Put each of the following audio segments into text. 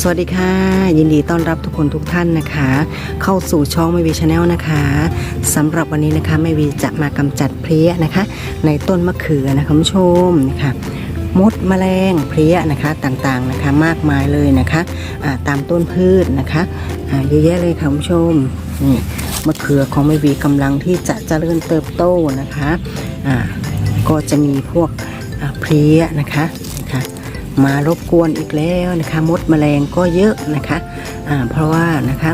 สวัสดีค่ะ ยินดีต้อนรับทุกคนทุกท่านนะคะ เข้าสู่ช่องไม่วีชาแนลนะคะสำหรับวันนี้นะคะไม่วีจะมากำจัดเพลี้ยนะคะ ในต้นมะเขือนะคะคุณผู้ชมนะคะมดแมลงเพลี้ยนะคะต่างๆนะคะมากมายเลยนะคะอ่าตามต้นพืชนะคะเยอะแยะเลยค่ะคุณผู้ชมนี่มะเขือของไม่วีกำลังที่จะเจริญเติบโตนะคะอ่าก็จะมีพวกเพลี้ยนะคะ มารบกวนอีกแล้วนะคะมดแมลงก็เยอะนะคะอ่าเพราะว่านะคะ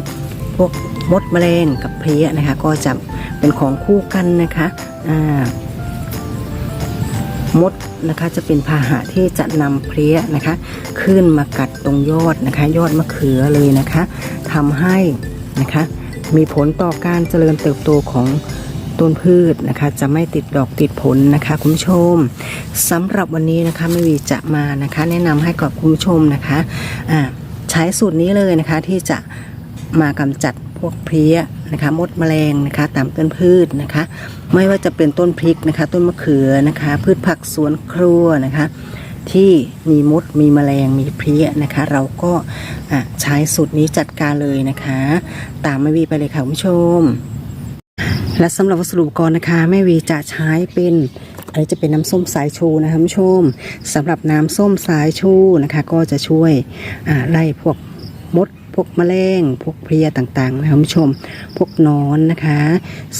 พวกมดแมลงกับเพลี้ยนะคะ ก็จะเป็นของคู่กันนะคะอ่ามดนะคะจะเป็นพาหะที่จะนำเพลี้ยนะคะ ขึ้นมากัดตรงยอดนะคะ ยอดมะเขือเลยนะคะทำให้นะคะมีผลต่อการเจริญเติบโตของ ต้นพืชนะคะ จะไม่ติดดอกติดผลนะคะคุณผู้ชมสำหรับวันนี้นะคะไม่วีจะมานะคะ แนะนำให้กับคุณผู้ชมนะคะอ่าใช้สูตรนี้เลยนะคะที่จะมากำจัดพวกเพลี้ยนะคะมดแมลงนะคะตามต้นพืชนะคะ ไม่ว่าจะเป็นต้นพริกนะคะ ต้นมะเขือนะคะ พืชผักสวนครัวนะคะ ที่มีมดมีแมลงมีเพลี้ยนะคะ เราก็อะใช้สูตรนี้จัดการเลยนะคะ ตามไม่วีไปเลยค่ะคุณผู้ชม และสำหรับวัสดุอุปกรณ์นะคะแม่วีจะใช้เป็นอันนี้จะเป็นน้ำส้มสายชูนะคะผู้ชมสำหรับน้ำส้มสายชูนะคะ ก็จะช่วยไล่พวกมดพวกแมลงพวกเพลียต่างๆนะคะผู้ชม พวกนอนนะคะ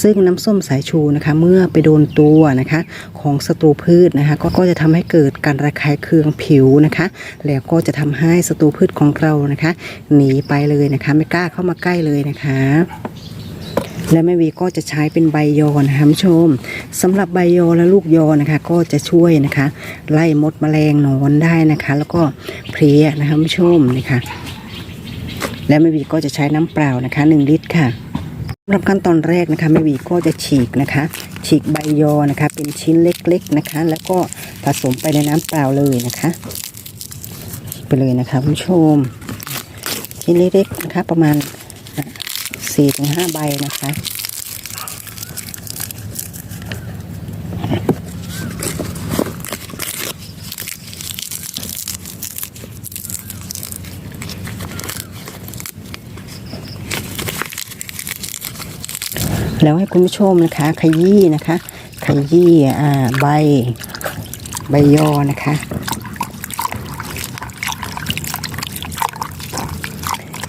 ซึ่งน้ำส้มสายชูนะคะ เมื่อไปโดนตัวนะคะ ของศัตรูพืชนะคะก็ก็จะทำให้เกิดการระคายเคืองผิวนะคะ แล้วก็จะทำให้ศัตรูพืชของเรานะคะ หนีไปเลยนะคะ ไม่กล้าเข้ามาใกล้เลยนะคะ และแม่วีก็จะใช้เป็นใบยอนะคะคุณผู้ชมสำหรับใบยอและลูกยอนะคะ ก็จะช่วยนะคะ ไล่มดแมลงนอนได้นะคะ แล้วก็เพลี้ยนะคะคุณผู้ชมนี่ค่ะและแม่วีก็จะใช้น้ำเปล่านะคะ 1 ลิตรค่ะสำหรับขั้นตอนแรกนะคะแม่วีก็จะฉีกนะคะ ฉีกใบยอนะคะ เป็นชิ้นเล็กๆนะคะ แล้วก็ผสมไปในน้ำเปล่าเลยนะคะ ไปเลยนะคะคุณผู้ชมชิ้นเล็กๆนะคะประมาณ สี่ถึงห้าใบนะคะแล้วให้คุณผู้ชมนะคะขยี้นะคะ ขยี้ใบใบยอนะคะ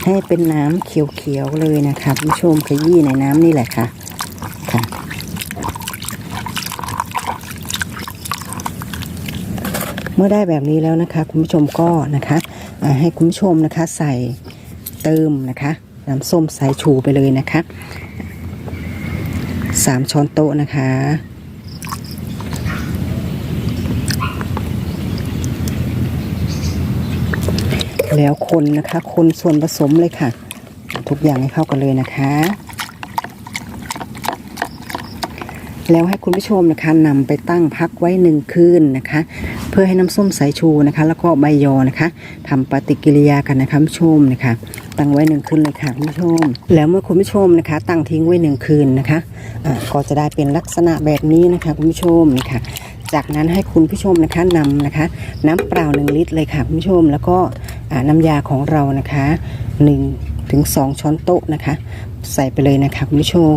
ให้เป็นน้ำเขียวๆเลยนะคะคุณผู้ชมขยี้ในน้ำนี่แหละค่ะค่ะเมื่อได้แบบนี้แล้วนะคะ คุณผู้ชมก็นะคะให้คุณผู้ชมนะคะใส่เติมนะคะน้ำส้มสายชูไปเลยนะคะสามช้อนโต๊ะนะคะ แล้วคนนะคะ คนส่วนผสมเลยค่ะ ทุกอย่างให้เข้ากันเลยนะคะ แล้วให้คุณผู้ชมนะคะนำไปตั้งพักไว้หนึ่งคืนนะคะ เพื่อให้น้ำส้มสายชูนะคะ แล้วก็ใบยอนะคะทำปฏิกิริยากันนะคะคุณผู้ชมนะคะ ตั้งไว้หนึ่งคืนเลยค่ะคุณผู้ชม แล้วเมื่อคุณผู้ชมนะคะ ตั้งทิ้งไว้หนึ่งคืนนะคะอ่าก็จะได้เป็นลักษณะแบบนี้นะคะคุณผู้ชมนี่ค่ะจากนั้นให้คุณผู้ชมนะคะนำนะคะ น้ำเปล่า 1 ลิตรเลยค่ะคุณผู้ชมแล้วก็ น้ำยาของเรานะคะ1ถึง2ช้อนโต๊ะนะคะ ใส่ไปเลยนะคะคุณผู้ชม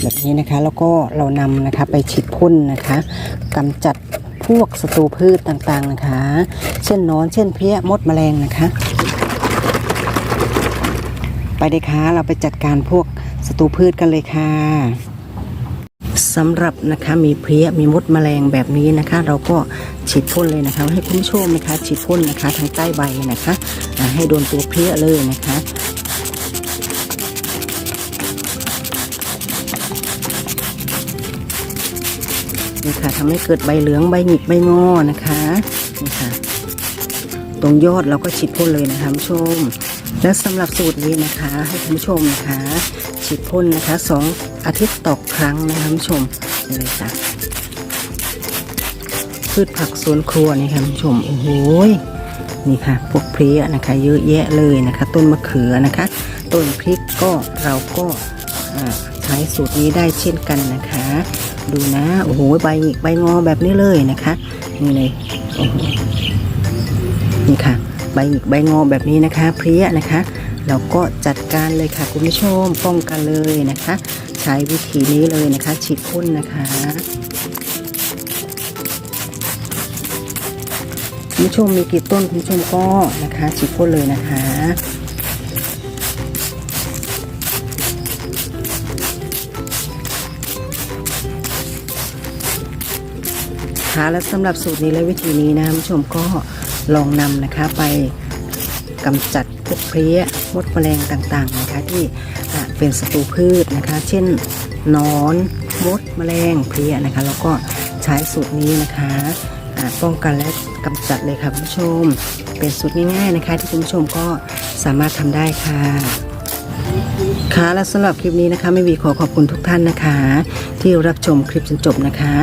แบบนี้นะคะแล้วก็เรานำนะคะไปฉีดพ่นนะคะกำจัดพวกศัตรูพืชต่างๆนะคะ เช่นนอนเช่นเพี้ยมดแมลงนะคะ ไปเลยค่ะเราไปจัดการพวกศัตรูพืชกันเลยค่ะ สำหรับนะคะมีเพลี้ยมีมดแมลงแบบนี้นะคะ เราก็ฉีดพ่นเลยนะคะ ให้คุณผู้ชมนะคะฉีดพ่นนะคะทางใต้ใบนะคะให้โดนตัวเพลี้ยเลยนะคะนี่ค่ะทำให้เกิดใบเหลืองใบหงิกใบงอนะคะนี่ค่ะตรงยอดเราก็ฉีดพ่นเลยนะคะคุณผู้ชม และสำหรับสูตรนี้นะคะ ให้คุณผู้ชมนะคะฉีดพ่นนะคะสอง อาทิตย์ต่อครั้งนะคะคุณผู้ชมนี่เลยค่ะพืชผักสวนครัวนี่ค่ะคุณผู้ชมโอ้โหยนี่ค่ะพวกเพลี้ยนะคะ เยอะแยะเลยนะคะ ต้นมะเขือนะคะ ต้นพริกก็เราก็ใช้สูตรนี้ได้เช่นกันนะคะ ดูนะโอ้โหใบหงิกใบงอแบบนี้เลยนะคะนี่เลยโอ้โหนี่ค่ะใบหงิกใบงอแบบนี้นะคะ เพลี้ยนะคะ เราก็จัดการเลยค่ะคุณผู้ชมป้องกันเลยนะคะ ใช้วิธีนี้เลยนะคะ ฉีดพ่นนะคะคุณผู้ชมมีกี่ต้นคุณผู้ชมก็นะคะฉีดพ่นเลยนะคะค่ะและสำหรับสูตรนี้และวิธีนี้นะคุณผู้ชมก็ลองนำนะคะไปกำจัดพวกเพลี้ยมดแมลงต่างๆนะคะที่ เป็นศัตรูพืชนะคะ เช่นนอนมดแมลงเพลี้ยนะคะ แล้วก็ใช้สูตรนี้นะคะป้องกันและกำจัดเลยค่ะคุณผู้ชม เป็นสูตรง่ายๆนะคะ ที่คุณผู้ชมก็สามารถทำได้ค่ะค่ะและสำหรับคลิปนี้นะคะไม่วีขอขอบคุณทุกท่านนะคะ ที่รับชมคลิปจนจบนะคะ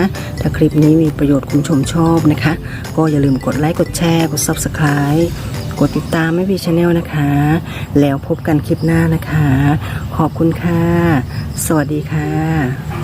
ถ้าคลิปนี้มีประโยชน์คุณผู้ชมชอบนะคะ ก็อย่าลืมกดไลค์กดแชร์กด Subscribe กดติดตามไม่พีชาแนลนะคะ แล้วพบกันคลิปหน้านะคะ ขอบคุณค่ะ สวัสดีค่ะ